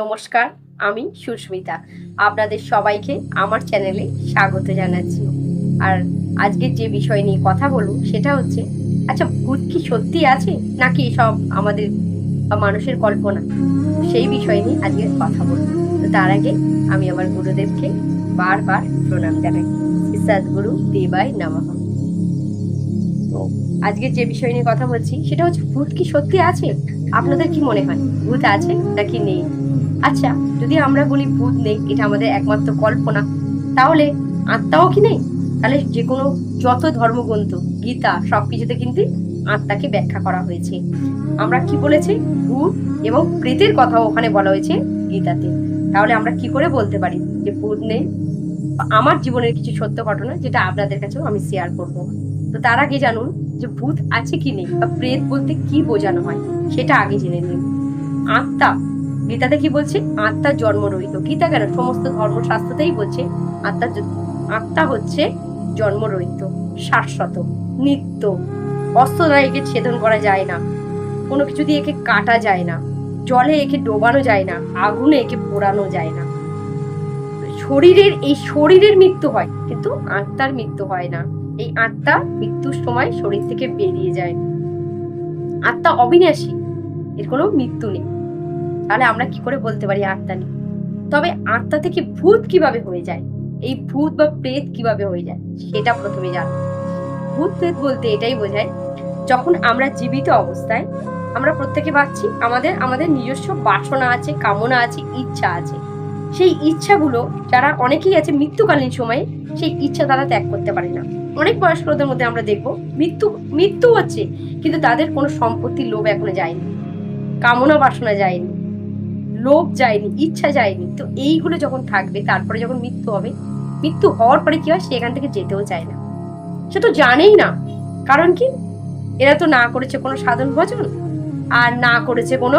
নমস্কার, আমি সুস্মিতা। আপনাদের সবাইকে আমার চ্যানেলে স্বাগত জানাচ্ছি। আর আজকে যে বিষয় নিয়ে কথা বলব সেটা হচ্ছে আচ্ছা ভূত কি সত্যি আছে? নাকি সব আমাদের মানুষের কল্পনা? সেই বিষয় নিয়ে আজকে কথা বলব। তো তার আগে আমি আমার গুরুদেবকে বারবার প্রণাম জানাই। সদ্গুরু দেবাই নামা। তো আজকে যে বিষয় নিয়ে কথা বলছি, সেটা হচ্ছে ভূত কি সত্যি আছে? আপনাদের কি মনে হয়? ভূত আছে নাকি নেই? আচ্ছা যদি আমরা বলি ভূত নেই, এটা আমাদের একমাত্র কল্পনা, তাহলে আত্মাও কি নেই? তাহলে যে কোনো যত ধর্মগ্রন্থ, গীতা সব কিছুতে কিন্তু আত্মাকে ব্যাখ্যা করা হয়েছে। আমরা কি বলেছি? ভূত এবং প্রেতের কথাও ওখানে বলা হয়েছে গীতাতে। তাহলে আমরা কি করে বলতে পারি যে ভূত নেই? আমার জীবনের কিছু সত্য ঘটনা যেটা আপনাদের কাছেও আমি শেয়ার করব। তো তার আগে জানুন যে ভূত আছে কি নেই বা প্রেত বলতে কি বোঝানো হয়, সেটা আগে জেনে নিন। আত্মা গীতাতে কি বলছে? আত্মা জন্মরহিত গীতা কেন? সমস্ত ধর্মশাস্ত্রতেই বলছে, আত্মা আত্মা হচ্ছে জন্মরহিত শাশ্বত, নিত্য। অস্ত্র দ্বারা একে ছেদন করা যায় না। কোনো কিছু দিয়ে একে কাটা যায় না। জলে একে ডোবানো যায় না। আগুনে একে পোড়ানো যায় না। শরীরের, এই শরীরের মৃত্যু হয়, কিন্তু আত্মার মৃত্যু হয় না। এই আত্মা মৃত্যুর সময় শরীর থেকে বেরিয়ে যায়। আত্মা অবিনাশী, এর কোনো মৃত্যু নেই। তাহলে আমরা কি করে বলতে পারি আত্মা নেই তবে আত্মা থেকে ভূত কীভাবে হয়ে যায়? এই ভূত বা প্রেত কীভাবে হয়ে যায়? সেটা প্রথমে জানো ভূত প্রেত বলতে এটাই বোঝায়, যখন আমরা জীবিত অবস্থায় আমরা প্রত্যেকে পাচ্ছি আমাদের আমাদের নিজস্ব বাসনা আছে, কামনা আছে, ইচ্ছা আছে। সেই ইচ্ছাগুলো যারা অনেকেই আছে মৃত্যুকালীন সময়ে সেই ইচ্ছা তারা ত্যাগ করতে পারে না। অনেক বয়স্কদের মধ্যে আমরা দেখব মৃত্যু মৃত্যু হচ্ছে কিন্তু তাদের কোনো সম্পত্তির লোভ এখনও যায়নি। কামনা বাসনা যায়নি। লোভ যায়নি, ইচ্ছা যায়নি, তো এইগুলো যখন থাকবে, তারপরে যখন মৃত্যু হবে, মৃত্যু হওয়ার পরে কি হয়? সে এখান থেকে যেতেও চায় না। সে তো জানেই না। কারণ কি? এরা তো না করেছে কোনো সাধন ভজন, আর না করেছে কোনো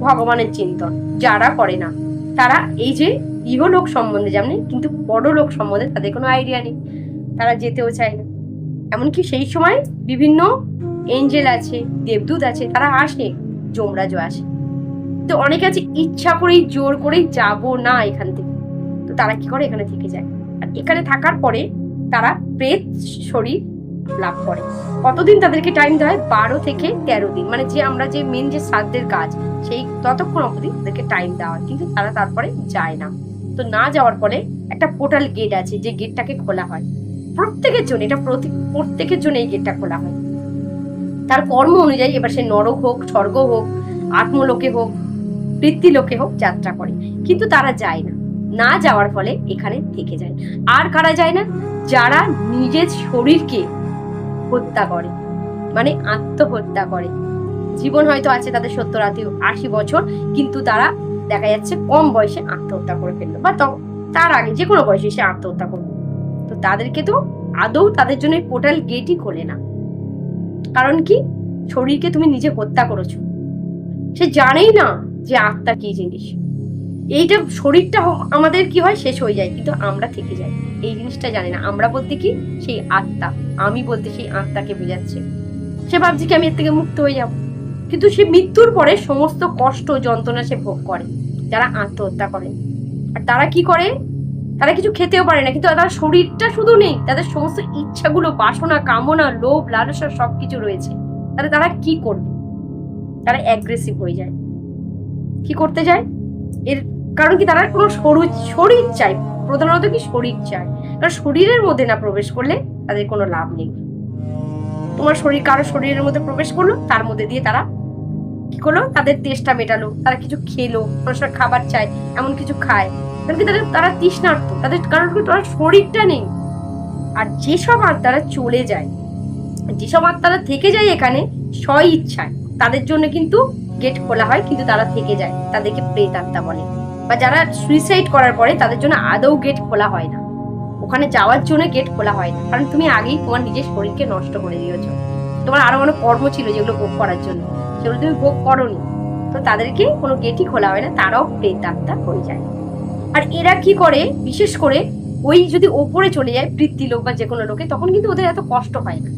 ভগবানের চিন্তন, যারা করে না। তারা এই যে ইহলোক সম্বন্ধে জানে, কিন্তু পরলোক সম্বন্ধে তাদের কোনো আইডিয়া নেই। তারা যেতেও চায় না। এমনকি সেই সময় বিভিন্ন এঞ্জেল আছে, দেবদূত আছে, তারা আসে, যমরাজও আসে। তো অনেকে আছে, ইচ্ছা করেই, জোর করেই যাব না এখান থেকে। তো তারা কি করে? এখানে থেকে যায়। আর এখানে থাকার পরে তারা প্রেত শরীর লাভ করে। কতদিন তাদেরকে টাইম দেওয়া হয়? বারো থেকে তেরো দিন। মানে যে আমরা যে মেন যে শ্রাদ্ধের কাজ, সেই ততক্ষণ অবধি তাদেরকে টাইম দেওয়া হয়। কিন্তু তারা তারপরে যায় না। তো না যাওয়ার পরে একটা পোর্টাল গেট আছে, যে গেটটাকে খোলা হয়। প্রত্যেকের জন্য, এটা প্রতি- প্রত্যেকের জন্য এই গেটটা খোলা হয়। তার কর্ম অনুযায়ী এবার সে নরক হোক, স্বর্গ হোক, আত্মলোকে হোক বৃত্তিলোকে হোক যাত্রা করে। কিন্তু তারা যায় না। না যাওয়ার ফলে এখানে থেকে যায়। আর কারা যায় না? যারা নিজের শরীরকে হত্যা করে। মানে আত্মহত্যা করে। জীবন হয়তো আছে তাদের সত্তর আশি বছর, কিন্তু তারা দেখা যাচ্ছে কম বয়সে আত্মহত্যা করে ফেলল। বা তার আগে যে কোনো বয়সে সে আত্মহত্যা করবে তো তাদেরকে তো আদৌ তাদের জন্য পোর্টাল গেটই খোলে না। কারণ কি? শরীরকে তুমি নিজে হত্যা করেছ। সে জানেই না যে আত্মা কি জিনিস? এইটা শরীরটা আমাদের কি হয়? শেষ হয়ে যায়, কিন্তু আমরা থেকে যাই। এই জিনিসটা জানি না। আমরা বলতে কি? সেই আত্মা। আমি বলতে সেই আত্মাকে বোঝাচ্ছে। সে ভাবছে কি আমি এর থেকে মুক্ত হয়ে যাব? কিন্তু সে মৃত্যুর পরে সমস্ত কষ্ট, যন্ত্রণা সে ভোগ করে। যারা আত্মহত্যা করে। আর তারা কি করে? তারা কিছু খেতেও পারে না। কিন্তু তার শরীরটা শুধু নেই। তাদের সমস্ত ইচ্ছাগুলো, বাসনা, কামনা, লোভ, লালসা সবকিছু রয়েছে। তাহলে তারা কি করবে? তারা অ্যাগ্রেসিভ হয়ে যায়। কি করতে চায়? এর কারণ কি তারা কোনো শরীর শরীর চাই প্রধানত কি শরীর চায়। কারণ শরীরের মধ্যে না প্রবেশ করলে তাদের কোনো লাভ নেই। তোমার শরীর কারও শরীরের মধ্যে প্রবেশ করল, তার মধ্যে দিয়ে তারা কি করল? তাদের তেষ্টা মেটালো, তারা কিছু খেলো সময় খাবার চায়, এমন কিছু খায়। কারণ কি তাদের, তারা তৃষ্ণার্থ তাদের কারণ কি তার শরীরটা নেই। আর যেসব আত্মারা চলে যায়, যেসব আত্মারা থেকে যায় এখানে স্ব ইচ্ছায় তাদের জন্য কিন্তু গেট খোলা হয়, কিন্তু তারা থেকে যায়। তাদেরকে প্রেত আত্মা বলে। বা যারা সুইসাইড করার পরে, তাদের জন্য আদৌ গেট খোলা হয় না। ওখানে যাওয়ার জন্য গেট খোলা হয় না। কারণ তুমি আগেই তোমার নিজের শরীরকে নষ্ট করে দিয়েছ। তোমার আরও অনেক কর্ম ছিল যেগুলো ভোগ করার জন্য। সেগুলো তুমি ভোগ করনি। তো তাদেরকে কোনো গেটই খোলা হয় না। তারাও প্রেত আত্মা হয়ে যায়। আর এরা কি করে? বিশেষ করে ওই যদি ওপরে চলে যায় বৃত্তি লোক বা যে কোনো লোকে, তখন কিন্তু ওদের এত কষ্ট হয় না।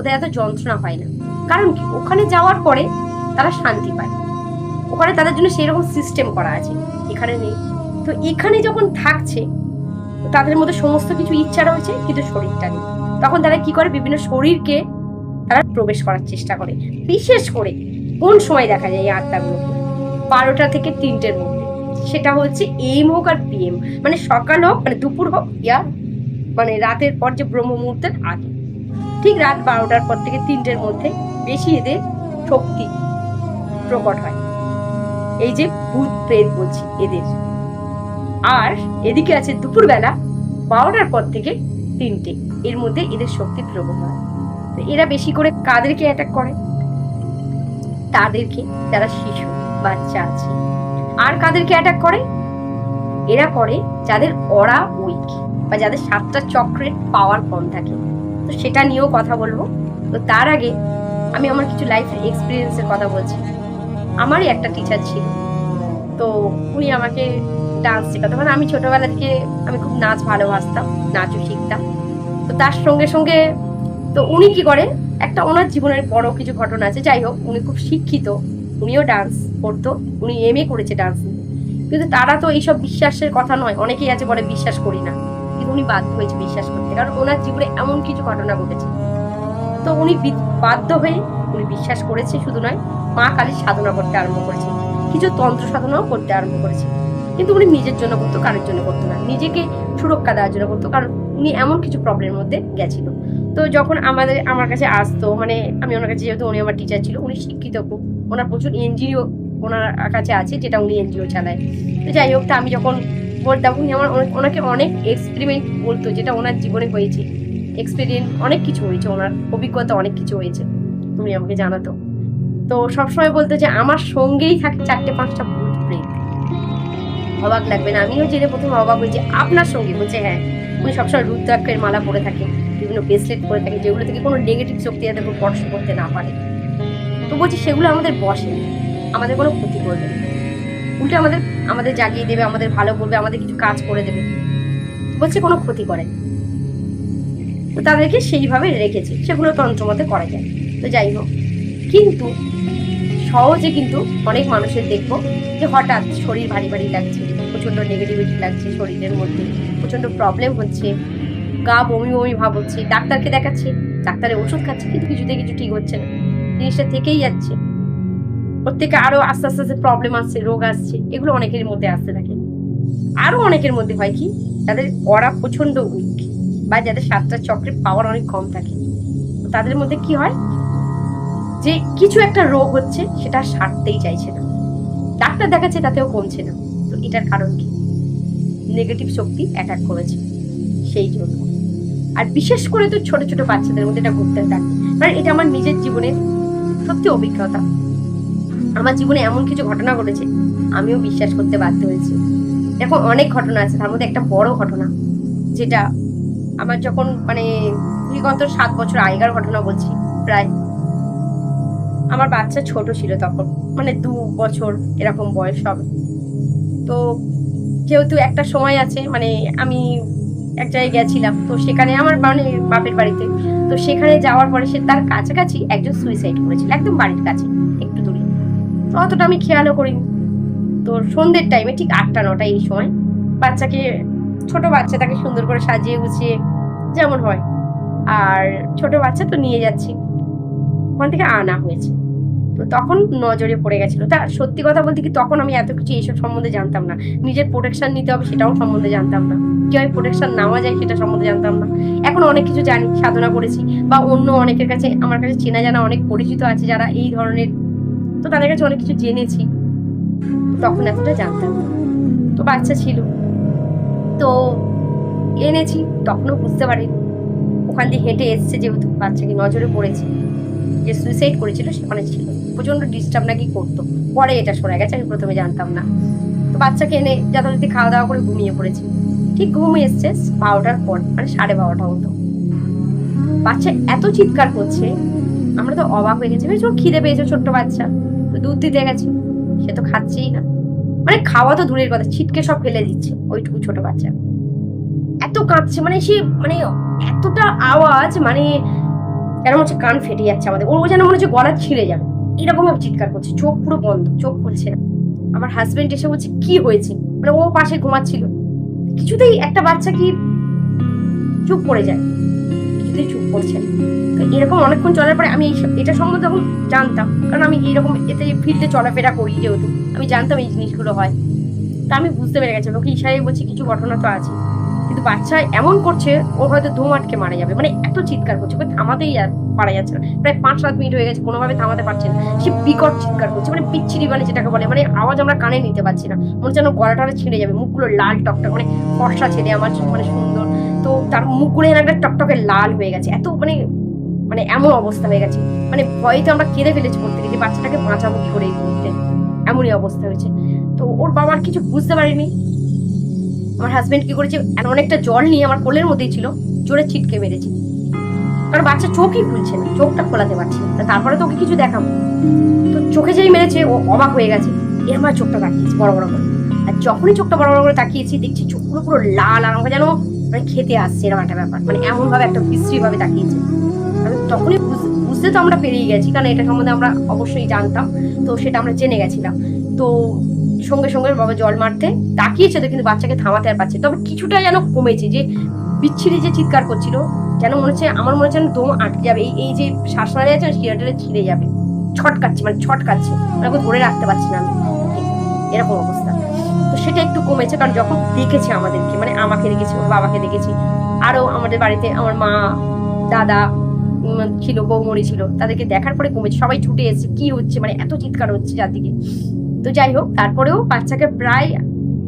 ওদের এত যন্ত্রণা হয় না। কারণ ওখানে যাওয়ার পরে তারা শান্তি পায়। ওখানে তাদের জন্য সেই রকম সিস্টেম করা আছে, এখানে নেই। তো এখানে যখন থাকছে, তাদের মধ্যে সমস্ত কিছু ইচ্ছা রয়েছে, কিন্তু শরীরটা নেই। তখন তারা কি করে? বিভিন্ন শরীরকে তারা প্রবেশ করার চেষ্টা করে। বিশেষ করে কোন সময় দেখা যায় এই আত্মাগুলোকে বারোটা থেকে তিনটের মধ্যে। সেটা হচ্ছে এম হোক আর পিএম মানে সকাল হোক মানে দুপুর হোক, ইয়া মানে রাতের পর যে ব্রহ্ম মুহূর্তের আগে। ঠিক রাত বারোটার পর থেকে তিনটের মধ্যে বেশি এদের শক্তি প্রকট হয়। এই যে ভূত প্রেত বলছি এদের। আর এদিকে আছে দুপুরবেলা বারোটার পর থেকে তিনটে। এর মধ্যে এদের শক্তি প্রবল হয়। তো এরা বেশি করে কাদেরকে অ্যাটাক করে? তাদেরকে, যারা শিশু, বাচ্চা আছে। আর কাদেরকে অ্যাটাক করে? এরা করে যাদের অরা উইক বা যাদের সাতটা চক্রের পাওয়ার কম থাকে। তো সেটা নিয়েও কথা বলব। তো তার আগে আমি আমার কিছু লাইফ এক্সপিরিয়েন্সের কথা বলছি। আমারই একটা টিচার ছিল। তো উনি আমাকে ডান্স শেখাতো। মানে আমি ছোটবেলা থেকে আমি খুব নাচ ভালোবাসতাম, নাচও শিখতাম। তো তার সঙ্গে সঙ্গে তো উনি কি করে একটা ওনার জীবনের বড় কিছু ঘটনা আছে। যাই হোক, উনি খুব শিক্ষিত, উনিও ডান্স করতো, উনি এম এ করেছে ডান্স কিন্তু তারা তো এইসব বিশ্বাসের কথা নয়। অনেকেই আছে বলে বিশ্বাস করি না। কিন্তু উনি বাধ্য হয়েছে বিশ্বাস করতে। কারণ ওনার জীবনে এমন কিছু ঘটনা ঘটেছে। তো উনি বাধ্য হয়ে উনি বিশ্বাস করেছে শুধু নয় মা কালীর সাধনা করতে আরম্ভ করেছে কিছু তন্ত্র সাধনাও করতে আরম্ভ করেছে কিন্তু উনি নিজের জন্য করতো, কারোর জন্য করতো না। নিজেকে সুরক্ষা দেওয়ার জন্য করতো, কারণ উনি এমন কিছু প্রবলেমের মধ্যে গেছিল। তো যখন আমাদের, আমার কাছে আসতো মানে আমি ওনার কাছে যেহেতু উনি আমার টিচার ছিল, উনি শিক্ষিত খুব। ওনার প্রচুর এনজিও ওনার কাছে আছে, যেটা উনি এনজিও চালায়। তো যাই হোক, তা আমি যখন বলতাম, উনি আমার ওনাকে অনেক এক্সপেরিমেন্ট বলতো, যেটা ওনার জীবনে হয়েছে। এক্সপিরিয়েন্স অনেক কিছু হয়েছে, ওনার অভিজ্ঞতা অনেক কিছু হয়েছে। তুমি আমাকে জানাতো। তো সবসময় বলতো যে আমার সঙ্গেই থাকে চারটে, পাঁচটা ভূত অবাক লাগবে না। আমিও জেনে প্রথমে অবাক হয়েছি আপনার সঙ্গে বলছে হ্যাঁ উনি সবসময় রুদ্রাক্ষের মালা পরে থাকে, বিভিন্ন ব্রেসলেট পরে থাকে, যেগুলো থেকে কোনো নেগেটিভ শক্তি যাতে স্পর্শ করতে না পারে। তো বলছি সেগুলো আমাদের বসে আমাদের কোনো ক্ষতি করবে না। উল্টে আমাদের আমাদের জাগিয়ে দেবে, আমাদের ভালো করবে, আমাদের কিছু কাজ করে দেবে। বলছে কোনো ক্ষতি করে তো তাদেরকে সেইভাবে রেখেছে। সেগুলো তন্ত্রমতে করা যায়। তো যাই হোক। কিন্তু সহজে কিন্তু অনেক মানুষের দেখব যে হঠাৎ শরীর ভারী ভারী লাগছে, প্রচণ্ড নেগেটিভিটি লাগছে শরীরের মধ্যে, প্রচণ্ড প্রবলেম হচ্ছে, গা বমি বমি ভাব হচ্ছে, ডাক্তারকে দেখাচ্ছে ডাক্তারের ওষুধ খাচ্ছে, কিন্তু কিছুতে কিছু ঠিক হচ্ছে না, জিনিসটা থেকেই যাচ্ছে। প্রত্যেকে আরও আস্তে আস্তে আস্তে প্রবলেম আসছে, রোগ আসছে, এগুলো অনেকের মধ্যে আসতে থাকে। আরও অনেকের মধ্যে হয় কি তাদের অরা প্রচণ্ড উইক বা যাদের সাতটা চক্রের পাওয়ার অনেক কম থাকে, তাদের মধ্যে কি হয়? যে কিছু একটা রোগ হচ্ছে, সেটা সারতেই চাইছে না। ডাক্তার দেখাচ্ছে তাতেও কমছে না। তো এটার কারণ কি? নেগেটিভ শক্তি অ্যাটাক করেছে। সেই জন্য। আর বিশেষ করে তো ছোট ছোট বাচ্চাদের মধ্যে এটা ঘুরতে থাকে। কারণ এটা আমার নিজের জীবনের সত্যি অভিজ্ঞতা। আমার জীবনে এমন কিছু ঘটনা ঘটেছে, আমিও বিশ্বাস করতে বাধ্য হয়েছি। এখন অনেক ঘটনা আছে। তার মধ্যে একটা বড় ঘটনা, যেটা আমার যখন মানে বিগত সাত বছর আগেকার ঘটনা বলছি, প্রায় আমার বাচ্চা ছোট ছিল তখন মানে দু বছর এরকম বয়স হবে। তো যেহেতু একটা সময় আছে মানে আমি এক জায়গায় গেছিলাম, তো সেখানে আমার মানে বাপের বাড়িতে, তো সেখানে যাওয়ার পরে সে তার কাছাকাছি একজন সুইসাইড করেছিল, একদম বাড়ির কাছে, একটু দূরে। তো অতটা আমি খেয়ালও করিনি। তো সন্ধ্যের টাইমে ঠিক আটটা, নটা এই সময় বাচ্চাকে, ছোট বাচ্চা তাকে সুন্দর করে সাজিয়ে গুছিয়ে, যেমন হয়। আর ছোট বাচ্চা তো নিয়ে যাচ্ছি। ওখান থেকে আনা হয়েছে। তো তখন নজরে পড়ে গেছিল। তা সত্যি কথা বলতে কি তখন আমি এত কিছু এইসব সম্বন্ধে জানতাম না। নিজের প্রোটেকশন নিতে হবে সেটাও সম্বন্ধে জানতাম না। কীভাবে প্রোটেকশন নেওয়া যায় সেটা সম্বন্ধে জানতাম না। এখন অনেক কিছু জানি, সাধনা করেছি বা অন্য অনেকের কাছে, আমার কাছে চেনা জানা অনেক পরিচিত আছে যারা এই ধরনের, তো তাদের কাছে অনেক কিছু জেনেছি। তখন এতটা জানতাম না। তো বাচ্চা ছিল। তো এনেছি, তখনও বুঝতে পারিনি। ওখান দিয়ে হেঁটে এসছে যেহেতু বাচ্চাকে নজরে পড়েছে। যে সুইসাইড করেছিল সেখানে ছিল। প্রচণ্ড ডিস্টার্ব নাকি করতো। পরে এটা শোনা গেছে, আমি প্রথমে জানতাম না। তো বাচ্চাকে এনে যথারীতি খাওয়া দাওয়া করে ঘুমিয়ে পড়েছি। ঠিক ঘুম এসছে বারোটার পর মানে সাড়ে বারোটা মতো। বাচ্চা এত চিৎকার করছে, আমরা তো অবাক হয়ে গেছি। ভেবেছি খিদে পেয়েছে ছোট্ট বাচ্চা। তো দুধ দিতে গেছে। সে তো খাচ্ছেই না। মানে খাওয়া তো দূরের কথা, ছিটকে সব ফেলে দিচ্ছে ওইটুকু ছোট বাচ্চা। এত কাঁদছে মানে সে মানে এতটা আওয়াজ মানে কেন হচ্ছে কান ফেটে যাচ্ছে আমাদের। ওর যেন মনে হচ্ছে গলা ছিঁড়ে যাবে। এরকম ভাবে চিৎকার করছে, চোখ পুরো বন্ধ, চোখ খুলছে না। আমার হাজবেন্ড এসে বলছে, কি হয়েছে? মানে ও পাশে ঘুমাচ্ছিল। কিছুতেই একটা বাচ্চা কি চুপ করে যায়। কিছুতেই চুপ করছে এরকম অনেকক্ষণ চলার পরে আমি এটা সম্বন্ধে তখন জানতাম। কারণ আমি এরকম এতে ফিল্ডে চলাফেরা করি যেহেতু। আমি জানতাম এই জিনিসগুলো হয়। তা আমি বুঝতে পেরে গেছি। ওকে ইশারায় বলছি, কিছু ঘটনা তো আছে। কিন্তু বাচ্চা এমন করছে ও হয়তো ধুম আটকে মারা যাবে। মানে এত চিৎকার করছে থামাতেই পারা যাচ্ছে না। প্রায় পাঁচ সাত মিনিট হয়ে গেছে, কোনোভাবে থামাতে পারছে না। সে বিকট চিৎকার করছে মানে পিচ্ছিরি মানে যেটাকে বলে মানে আওয়াজ আমরা কানে নিতে পারছি না। মনে যেন গলাটা ছিঁড়ে যাবে, মুখগুলো লাল টকটক মানে ফর্সা ছেলে আমার মানে সুন্দর। তো তার মুখগুলো একটা টকটকে লাল হয়ে গেছে, এত মানে মানে এমন অবস্থা হয়ে গেছে। মানে ভয়ে তো আমরা কেঁদে ফেলেছি বলতে গেছি বাচ্চাটাকে বাঁচাবো কি করে এই মুহূর্তে? এমনই অবস্থা হয়েছে। তো ওর বাবা আর কিছু বুঝতে পারেনি। আমার হাজব্যান্ড কি করেছে? এমন একটা জল নিয়ে আমার কোলের মধ্যেই ছিল, জোরে ছিটকে মেরেছে। কারণ বাচ্চা চোখই খুলছে না, চোখটা খোলাতে পারছে না। তারপরে তো ওকে কিছু দেখাবো। তো চোখে যেই মেরেছে, ও অবাক হয়ে গেছে এরম আর চোখটা তাকিয়েছি, বড় বড় করে। আর যখনই চোখটা বড় বড় করে তাকিয়েছি, দেখছি চোখগুলো পুরো লাল আর আমাকে যেন মানে খেতে আসছে এরকম একটা ব্যাপার। মানে এমনভাবে একটা বিশ্রী ভাবে তাকিয়েছে। আমি তখনই বুঝ- বুঝতে তো আমরা পেরিয়ে গেছি, কারণ এটা সম্বন্ধে আমরা অবশ্যই জানতাম, তো সেটা আমরা জেনে গেছিলাম। তো সঙ্গে সঙ্গে বাবা জল মারতে, তাকিয়েছে তো কিন্তু বাচ্চাকে থামাতে আর পারছে তবে কিছুটা যেন কমেছে যে, বিচ্ছিরি যে চিৎকার করছিল, যেন মনে হচ্ছে, আমার মনে হচ্ছে যেন দম আটকে যাবে। এই এই যে শ্বাস মারা যাচ্ছে শিরাটা ছিঁড়ে যাবে। ছটকাচ্ছে মানে ছটকাচ্ছে। মানে ধরে রাখতে পারছি না এরকম অবস্থা। তো সেটা একটু কমেছে, কারণ যখন দেখেছে আমাদেরকে মানে আমাকে দেখেছি, ওর বাবাকে দেখেছি, আরও আমাদের বাড়িতে আমার মা, দাদা ছিল বৌমরি ছিল, তাদেরকে দেখার পরে কমেছে। সবাই ছুটে এসেছে, কি হচ্ছে? মানে এত চিৎকার হচ্ছে চারদিকে। তো যাই হোক, তারপরেও বাচ্চাকে প্রায়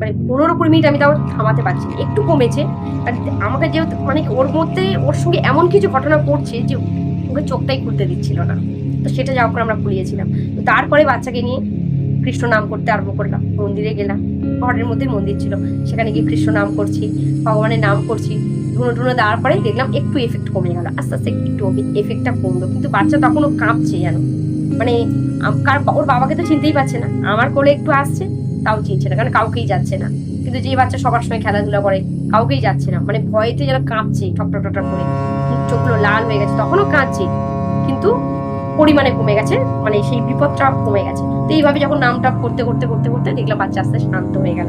মানে পনেরো কুড়ি মিনিট আমি তাও থামাতে পারছি। একটু কমেছে। আমাকে যেহেতু মানে ওর মধ্যে, ওর সঙ্গে এমন কিছু ঘটনা ঘটছে যে ওকে চোখটাই খুলতে দিচ্ছিল না। তো সেটা যা করে আমরা খুলিয়েছিলাম তো তারপরে বাচ্চাকে নিয়ে কৃষ্ণ নাম করতে আরম্ভ করলাম। মন্দিরে গেলাম। ঘরের মধ্যে মন্দির ছিল। সেখানে গিয়ে কৃষ্ণ নাম করছি, ভগবানের নাম করছি, ধুনো ধুনো দেওয়ার পরে দেখলাম একটু এফেক্ট কমে গেল। আস্তে আস্তে একটু এফেক্টটা কমলো। কিন্তু বাচ্চা তখনও কাঁপছে যেন। মানে কার ওর বাবাকে তো চিনতেই পারছে না। আমার কোলে একটু আসছে, তাও চিনছে না, কারণ কাউকেই যাচ্ছে না। কিন্তু যে বাচ্চা সবার সময় খেলাধুলা করে, কাউকেই যাচ্ছে না। মানে ভয়েতে যেন কাঁপছে, ঠক ঠক ঠক করে। চোখগুলো লাল হয়ে গেছে, তখনও কাঁদছে। কিন্তু পরিমাণে কমে গেছে মানে সেই বিপদটা কমে গেছে। তো এইভাবে যখন নামটা করতে করতে করতে করতে দেখলাম বাচ্চা আস্তে শান্ত হয়ে গেল।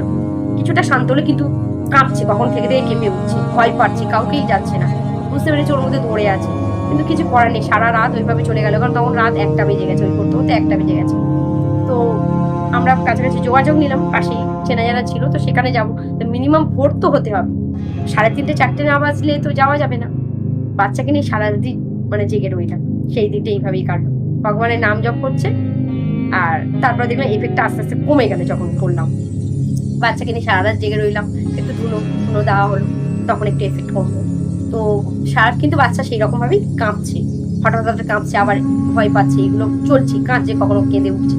কিছুটা শান্ত হলে কিন্তু কাঁপছে, কখন থেকে থেকে কেঁপে উঠছে ভয় পাচ্ছে, কাউকেই যাচ্ছে না। বুঝতে পেরেছি ওর মধ্যে ধরে আছে। কিন্তু কিছু করার নেই। সারা রাত ওইভাবে চলে গেল। কারণ তখন রাত একটা বেজে গেছে, ওই করতে করতে একটা বেজে গেছে। তো আমরা কাছাকাছি যোগাযোগ নিলাম, পাশেই চেনা জানা ছিল, তো সেখানে যাব। তো মিনিমাম ভোর তো হতে হবে। সাড়ে তিনটে, চারটে না বাজলে তো যাওয়া যাবে না। বাচ্চাকে নিয়ে সারা দিন মানে জেগে রইলাম। সেই দিনটা এইভাবেই কাটলো। ভগবানের নাম জপ করছে, আর তারপরে দেখলাম এফেক্টটা আস্তে আস্তে কমে গেল যখন করলাম। বাচ্চাকে নিয়ে সারা রাত জেগে রইলাম। একটু ধুলো ধুলো দেওয়া হলো, তখন একটু এফেক্ট কমলো। তো সারা কিন্তু বাচ্চা সেই রকম ভাবেই কাঁপছে। হঠাৎ হঠাৎ কাঁপছে, আবার ভয় পাচ্ছে, এগুলো চলছে, কাঁদছে, কখনো কেঁদে উঠছে।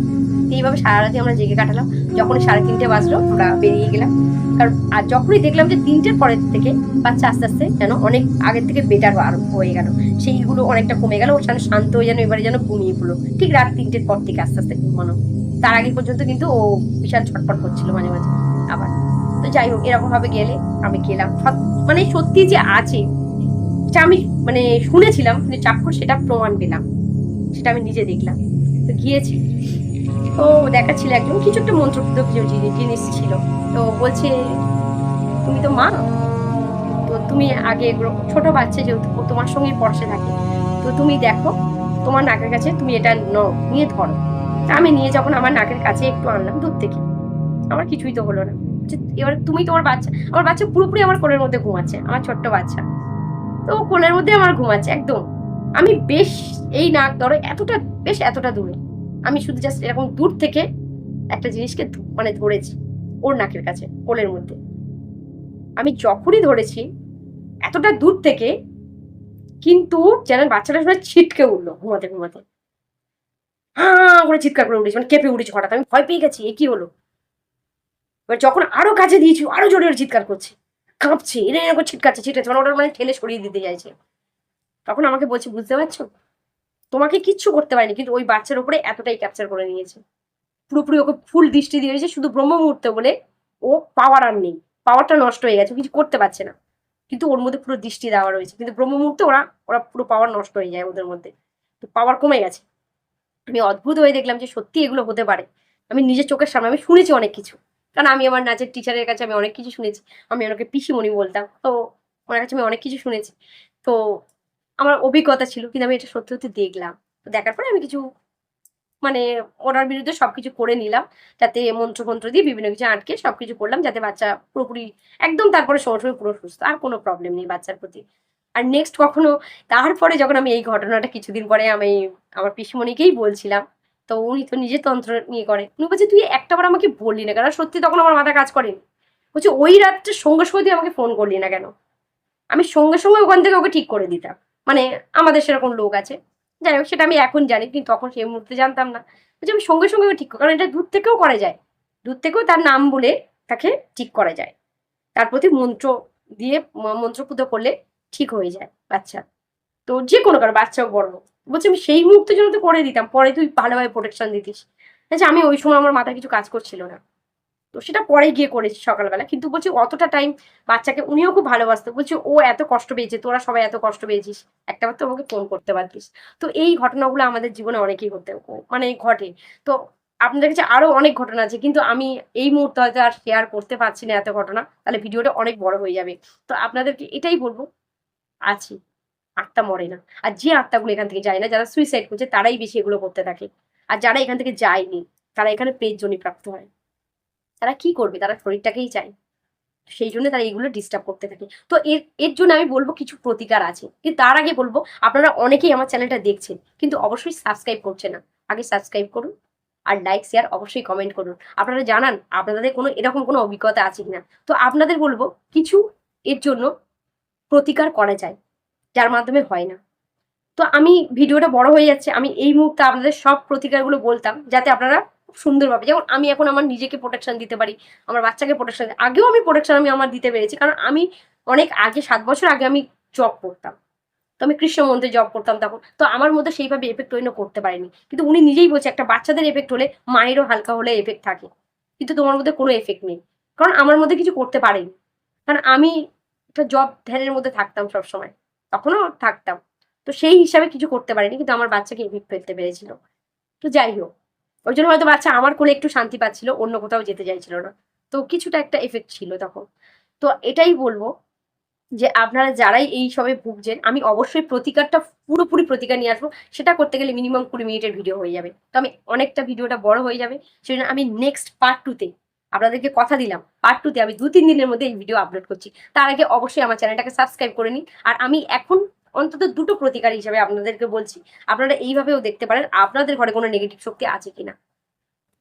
এইভাবে সারা রাতে আমরা জেগে কাটালাম। যখনই সাড়ে তিনটে বাজলো, আমরা বেরিয়ে গেলাম। কারণ, আর যখনই দেখলাম যে তিনটের পরের থেকে বাচ্চা আস্তে আস্তে যেন অনেক আগের থেকে বেটার হয়ে গেল। সেইগুলো অনেকটা কমে গেল, ওর সাথে শান্ত হয়ে যেন এবারে যেন ঘুমিয়ে পড়ল। ঠিক রাত তিনটের পর থেকে আস্তে আস্তে ঘুমানো। তার আগে পর্যন্ত কিন্তু ও বিশাল ছটফট করছিল মাঝে মাঝে আবার। তো যাই হোক, এরকমভাবে গেলে আমি গেলাম। মানে সত্যি যে আছে সেটা আমি মানে শুনেছিলাম, কিন্তু চাক্ষুষ সেটা প্রমাণ পেলাম। সেটা আমি নিজে দেখলাম। তো গিয়েছি। তো দেখাচ্ছিল একজন, কিছু একটা মন্ত্রপুত জিনিস ছিল। তো বলছে, তুমি তো মা? তো তুমি আগে ছোট বাচ্চা যেহেতু তোমার সঙ্গেই পড়শে থাকে তো তুমি দেখো, তোমার নাকের কাছে তুমি এটা নিয়ে ধরো। তা আমি নিয়ে যখন আমার নাকের কাছে একটু আনলাম দূর থেকে। আমার কিছুই তো হলো না। এবার তুমি তোমার বাচ্চা, আমার বাচ্চা পুরোপুরি আমার কোলের মধ্যে ঘুমাচ্ছে, আমার ছোট্ট বাচ্চা। তো কোলের মধ্যে আমার ঘুমাচ্ছে একদম। আমি বেশ এই নাক ধরো এতটা, বেশ এতটা দূরে। আমি শুধু জাস্ট এরকম দূর থেকে একটা জিনিসকে মানে ধরেছি ওর নাকের কাছে, কোলের মধ্যে। আমি যখনই ধরেছি এতটা দূর থেকে কিন্তু যেন বাচ্চাটা শুনে ছিটকে উঠল ঘুমাতে ঘুমাতে। হ্যাঁ করে চিৎকার করে উঠেছি মানে কেঁপে উঠেছি হঠাৎ। আমি ভয় পেয়ে গেছি, এ কি হলো? এবার যখন আরও কাছে দিয়েছি, আরও জোরে চিৎকার করছে। কাঁপছে এরা এরকম ছিটকাচ্ছে ছিটকাচ্ছে মানে ওটা মানে ঠেলে সরিয়ে দিতে চাইছে। তখন আমাকে বলছে, বুঝতে পারছ? তোমাকে কিচ্ছু করতে পারিনি, কিন্তু ওই বাচ্চার উপরে এতটাই ক্যাপচার করে নিয়েছে। পুরোপুরি ওকে ফুল দৃষ্টি দিয়েছে, শুধু ব্রহ্ম মুহূর্তে বলে ও পাওয়ার আর নেই। পাওয়ারটা নষ্ট হয়ে গেছে কিছু করতে পারছে না। কিন্তু ওর মধ্যে পুরো দৃষ্টি দেওয়া রয়েছে। কিন্তু ব্রহ্ম মুহূর্তে ওরা ওরা পুরো পাওয়ার নষ্ট হয়ে যায় ওদের মধ্যে। তো পাওয়ার কমে গেছে। আমি অদ্ভুত হয়ে দেখলাম যে সত্যি এগুলো হতে পারে। আমি নিজের চোখের সামনে, আমি শুনেছি অনেক কিছু। কারণ আমি আমার নাচের টিচারের কাছে আমি অনেক কিছু শুনেছি। আমি ওনাকে পিসিমণি বলতাম। তো ওনার কাছে আমি অনেক কিছু শুনেছি। তো আমার অভিজ্ঞতা ছিল, কিন্তু আমি এটা সত্যি সত্যি দেখলাম। তো দেখার পরে আমি কিছু মানে ওনার বিরুদ্ধে সবকিছু করে নিলাম, যাতে মন্ত্র মন্ত্র দিয়ে বিভিন্ন কিছু আটকে সবকিছু করলাম, যাতে বাচ্চা পুরোপুরি একদম তারপরে সময় পুরো সুস্থ, আর কোনো প্রবলেম নেই বাচ্চার প্রতি। আর নেক্সট কখনো, তারপরে যখন আমি এই ঘটনাটা কিছুদিন পরে আমি আমার পিসিমণিকেই বলছিলাম তো উনি তো নিজের তন্ত্র নিয়ে করে উনি বলছে, তুই একটাবার আমাকে বললি না কারণ সত্যি তখন আমার মাথা কাজ করেনি। বলছে, ওই রাত্রে সঙ্গে সঙ্গে তুই আমাকে ফোন করলি না কেন? আমি সঙ্গে সঙ্গে ওখান থেকে ওকে ঠিক করে দিতাম। মানে আমাদের সেরকম লোক আছে। যাই হোক, সেটা আমি এখন জানি, কিন্তু তখন সেই মুহূর্তে জানতাম না। বলছি, আমি সঙ্গে সঙ্গে ওকে ঠিক করি কারণ এটা দূর থেকেও করা যায়। দূর থেকেও তার নাম বলে তাকে ঠিক করা যায়। তার প্রতি মন্ত্র দিয়ে মন্ত্রপুত করলে ঠিক হয়ে যায় বাচ্চা। তো যে কোনো কারও বাচ্চা বড় বলছি, আমি সেই মুহূর্তের জন্য তো করে দিতাম, পরে তুই ভালোভাবে প্রোটেকশন দিতিস। আচ্ছা আমি ওই সময় আমার মাথায় কিছু কাজ করছিল না। তো সেটা পরে গিয়ে করেছি সকালবেলা। কিন্তু বলছি, অতটা টাইম বাচ্চাকে উনিও খুব ভালোবাসতো। বলছি, ও এত কষ্ট পেয়েছে, তোরা সবাই এত কষ্ট পেয়েছিস। একটাবার তো আমাকে ফোন করতে পারতিস। তো এই ঘটনাগুলো আমাদের জীবনে অনেকেই হতে মানে ঘটে। তো আপনাদের কাছে আরও অনেক ঘটনা আছে, কিন্তু আমি এই মুহূর্তে হয়তো আর শেয়ার করতে পারছি না এত ঘটনা। তাহলে ভিডিওটা অনেক বড় হয়ে যাবে। তো আপনাদেরকে এটাই বলব, আছি। আত্মা মরে না। আর যে আত্মাগুলো এখান থেকে যায় না, যারা সুইসাইড করছে, তারাই বেশি এগুলো করতে থাকে। আর যারা এখান থেকে যায়নি, তারা এখানে পেটজনি প্রাপ্ত হয়। তারা কি করবে? তারা শরীরটাকেই চায়। সেই জন্য তারা এগুলো ডিস্টার্ব করতে থাকে। তো এর এর জন্য আমি বলব কিছু প্রতিকার আছে। কিন্তু তার আগে বলব, আপনারা অনেকেই আমার চ্যানেলটা দেখছেন, কিন্তু অবশ্যই সাবস্ক্রাইব করছে না। আগে সাবস্ক্রাইব করুন আর লাইক শেয়ার অবশ্যই কমেন্ট করুন। আপনারা জানান, আপনাদের কোনো এরকম কোনো অভিজ্ঞতা আছে কিনা? তো আপনাদের বলব, কিছু এর জন্য প্রতিকার করা যায়। যার মাধ্যমে হয় না। তো আমি ভিডিওটা বড় হয়ে যাচ্ছে, আমি এই মুহূর্তে আপনাদের সব প্রতিকারগুলো বলতাম যাতে আপনারা সুন্দরভাবে, যেমন আমি এখন আমার নিজেকে প্রোটেকশন দিতে পারি, আমার বাচ্চাকে প্রোটেকশন আগেও আমি প্রোটেকশন আমি আমার দিতে পেরেছি, কারণ আমি অনেক আগে, সাত বছর আগে আমি জব করতাম। তো আমি কৃষ্ণ মন্দিরে জব করতাম তখন, তো আমার মধ্যে সেইভাবে এফেক্ট ওই করতে পারেনি। কিন্তু উনি নিজেই বলছে, একটা বাচ্চাদের এফেক্ট হলে মায়েরও হালকা হলে এফেক্ট থাকে। কিন্তু তোমার মধ্যে কোনো এফেক্ট নেই, কারণ আমার মধ্যে কিছু করতে পারেনি। কারণ আমি একটা জব ধ্যানের মধ্যে থাকতাম সবসময়। তখনও থাকতাম। তো সেই হিসাবে কিছু করতে পারিনি, কিন্তু আমার বাচ্চাকে এফেক্ট ফেলতে পেরেছিল। তো যাই হোক, ওই জন্য হয়তো বাচ্চা আমার কোলে একটু শান্তি পাচ্ছিল, অন্য কোথাও যেতে চাইছিল না। তো কিছুটা একটা এফেক্ট ছিল তখন। তো এটাই বলব যে আপনারা যারাই এই সবে ভুগছেন, আমি অবশ্যই প্রতিকারটা, পুরোপুরি প্রতিকার নিয়ে আসব। সেটা করতে গেলে মিনিমাম কুড়ি মিনিটের ভিডিও হয়ে যাবে। তো আমি অনেকটা ভিডিওটা বড় হয়ে যাবে। সেই জন্য আমি নেক্সট পার্ট টুতে আপনাদেরকে কথা দিলাম। পার্ট টুতে আমি দু তিন দিনের মধ্যে এই ভিডিও আপলোড করছি। তার আগে অবশ্যই আমার চ্যানেলটাকে সাবস্ক্রাইব করে নিন। আর আমি এখন অন্তত দুটো প্রতিকার হিসাবে আপনাদেরকে বলছি, আপনারা এইভাবেও দেখতে পারেন আপনাদের ঘরে কোনো নেগেটিভ শক্তি আছে কিনা।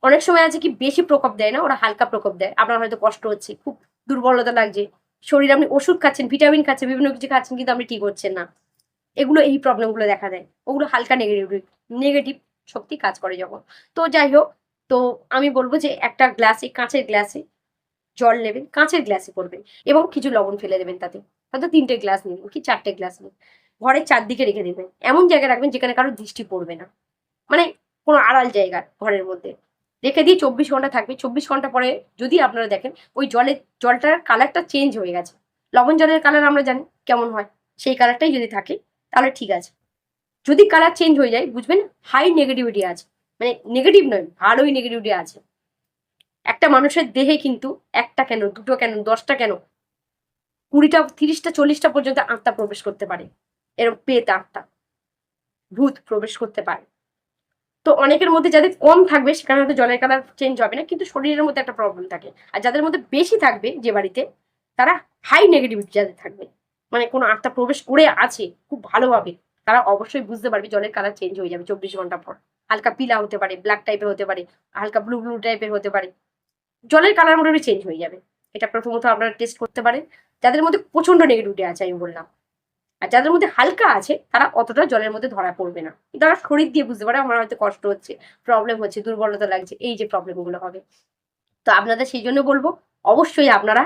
অনেক সময় আছে কি, বেশি প্রকোপ দেয় না, ওরা হালকা প্রকোপ দেয়। আপনার হয়তো কষ্ট হচ্ছে, খুব দুর্বলতা লাগছে। শরীরে আপনি ওষুধ খাচ্ছেন ভিটামিন খাচ্ছেন, বিভিন্ন কিছু খাচ্ছেন, কিন্তু আপনি ঠিক হচ্ছেন না। এগুলো এই প্রবলেমগুলো দেখা দেয়। ওগুলো হালকা নেগেটিভ নেগেটিভ শক্তি কাজ করে যখন। তো যাই হোক তো আমি বলব যে একটা গ্লাসে কাঁচের গ্লাসে জল নেবেন, কাঁচের গ্লাসে করবেন এবং কিছু লবণ ফেলে দেবেন তাতে। হয়তো তিনটে গ্লাস নেবেন কি চারটে গ্লাস নেবেন ঘরের চারদিকে রেখে দেবেন। এমন জায়গায় রাখবেন যেখানে কারও দৃষ্টি পড়বে না। মানে কোনো আড়াল জায়গা ঘরের মধ্যে। রেখে দিয়ে চব্বিশ ঘণ্টা থাকবে। চব্বিশ ঘণ্টা পরে যদি আপনারা দেখেন, ওই জলের, জলটার কালারটা চেঞ্জ হয়ে গেছে। লবণ জলের কালার আমরা জানি কেমন হয়। সেই কালারটাই যদি থাকে, তাহলে ঠিক আছে। যদি কালার চেঞ্জ হয়ে যায়, বুঝবেন হাই নেগেটিভিটি আছে। মানে নেগেটিভ নয়, ভালোই নেগেটিভিটি আছে। একটা মানুষের দেহে কিন্তু একটা কেন, দুটো কেন, দশটা কেন, কুড়িটা, তিরিশটা, চল্লিশটা পর্যন্ত আত্মা প্রবেশ করতে পারে। এরকম পেত আত্মা। ভূত প্রবেশ করতে পারে। তো অনেকের মধ্যে যাদের কম থাকবে, সেখানে হয়তো জলের কালার চেঞ্জ হবে না, কিন্তু শরীরের মধ্যে একটা প্রবলেম থাকে। আর যাদের মধ্যে বেশি থাকবে যে বাড়িতে, তারা হাই নেগেটিভিটি যাদের থাকবে। মানে কোনো আত্মা প্রবেশ করে আছে, খুব ভালোভাবে, তারা অবশ্যই বুঝতে পারবে জলের কালার চেঞ্জ হয়ে যাবে চব্বিশ ঘণ্টা পর। হালকা পিলা হতে পারে ব্ল্যাক টাইপের হতে পারে, হালকা ব্লু ব্লু টাইপের হতে পারে। জলের কালার মোটামুটি চেঞ্জ হয়ে যাবে। এটা প্রথমত আপনারা টেস্ট করতে পারেন। যাদের মধ্যে প্রচণ্ড নেগেটিভিটি আছে, আমি বললাম। আর যাদের মধ্যে হালকা আছে, তারা অতটা জলের মধ্যে ধরা পড়বে না। তারা শরীর দিয়ে বুঝতে পারে, আমার হয়তো কষ্ট হচ্ছে প্রবলেম হচ্ছে, দুর্বলতা লাগছে, এই যে প্রবলেমগুলো হবে। তো আপনাদের সেই জন্য বলব, অবশ্যই আপনারা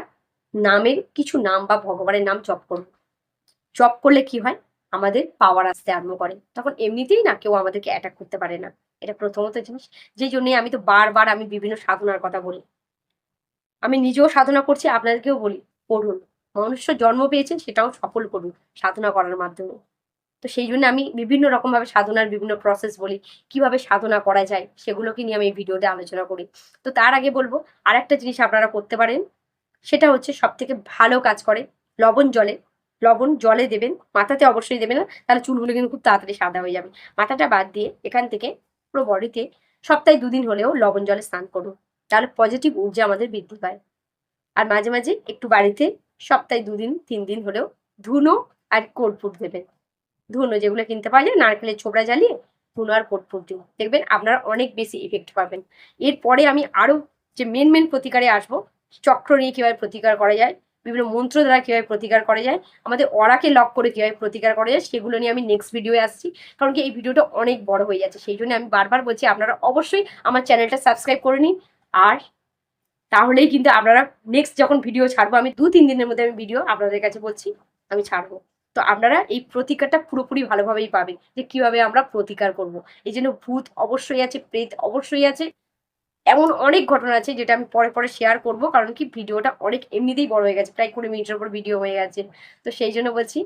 নামের কিছু নাম বা ভগবানের নাম জপ করুন। জপ করলে কি হয়? আমাদের পাওয়ার আসতে আরম্ভ করে। তখন এমনিতেই না কেউ আমাদেরকে অ্যাটাক করতে পারে না। এটা প্রথমত জিনিস। যেই জন্যই আমি তো বারবার আমি বিভিন্ন সাধনার কথা বলি। আমি নিজেও সাধনা করছি, আপনাদেরকেও বলি, পড়ুন। মনুষ্য জন্ম পেয়েছেন সেটাও সফল করুন সাধনা করার মাধ্যমে। তো সেই জন্য আমি বিভিন্ন রকমভাবে সাধনার বিভিন্ন প্রসেস বলি, কীভাবে সাধনা করা যায়, সেগুলোকে নিয়ে আমি এই ভিডিওতে আলোচনা করি। তো তার আগে বলব আর একটা জিনিস আপনারা করতে পারেন, সেটা হচ্ছে সব থেকে ভালো কাজ করে লবণ জলে লবণ জলে দেবেন, মাথাতে অবশ্যই দেবেন না, তাহলে চুলগুলো কিন্তু খুব তাড়াতাড়ি সাদা হয়ে যাবে। মাথাটা বাদ দিয়ে এখান থেকে পুরো বডিতে সপ্তাহে দুদিন হলেও লবণ জলে স্নান করুন। তাহলে পজিটিভ ঊর্জা আমাদের বৃদ্ধি পায়। আর মাঝে মাঝে একটু বাড়িতে সপ্তাহে দুদিন তিন দিন হলেও ধুনো আর কর্পূর দেবেন। ধুনো যেগুলো কিনতে পাওয়া নারকেলের ছোবড়া জ্বালিয়ে ধুনো আর কর্পূর দিন। দেখবেন আপনারা অনেক বেশি ইফেক্ট পাবেন। এরপরে আমি আরও যে মেন মেন প্রতিকারে আসব, চক্র নিয়ে কীভাবে প্রতিকার করা যায় বিভিন্ন মন্ত্র দ্বারা কীভাবে প্রতিকার করা যায়, আমাদের অরাকে লক করে কীভাবে প্রতিকার করা যায়, সেগুলো নিয়ে আমি নেক্সট ভিডিওয়ে আসছি। কারণ কি এই ভিডিওটা অনেক বড় হয়ে যাচ্ছে, সেই জন্য আমি বারবার বলছি আপনারা অবশ্যই আমার চ্যানেলটা সাবস্ক্রাইব করে নিন। আর তাহলেই কিন্তু আপনারা নেক্সট যখন ভিডিও ছাড়বো, আমি দু তিন দিনের মধ্যে আমি ভিডিও আপনাদের কাছে বলছি, আমি ছাড়বো। তো আপনারা এই প্রতিকারটা পুরোপুরি ভালোভাবেই পাবেন যে কীভাবে আমরা প্রতিকার করব। এই জন্য ভূত অবশ্যই আছে, প্রেত অবশ্যই আছে এমন অনেক ঘটনা আছে যেটা আমি পরে পরে শেয়ার করব, কারণ কি ভিডিওটা অনেক এমনিতেই বড় হয়ে গেছে, প্রায় কুড়ি মিনিটের উপর ভিডিও হয়ে গেছে। তো সেই জন্য বলছি,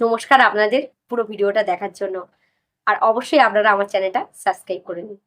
নমস্কার আপনাদের পুরো ভিডিওটা দেখার জন্য। আর অবশ্যই আপনারা আমার চ্যানেলটা সাবস্ক্রাইব করে নিন।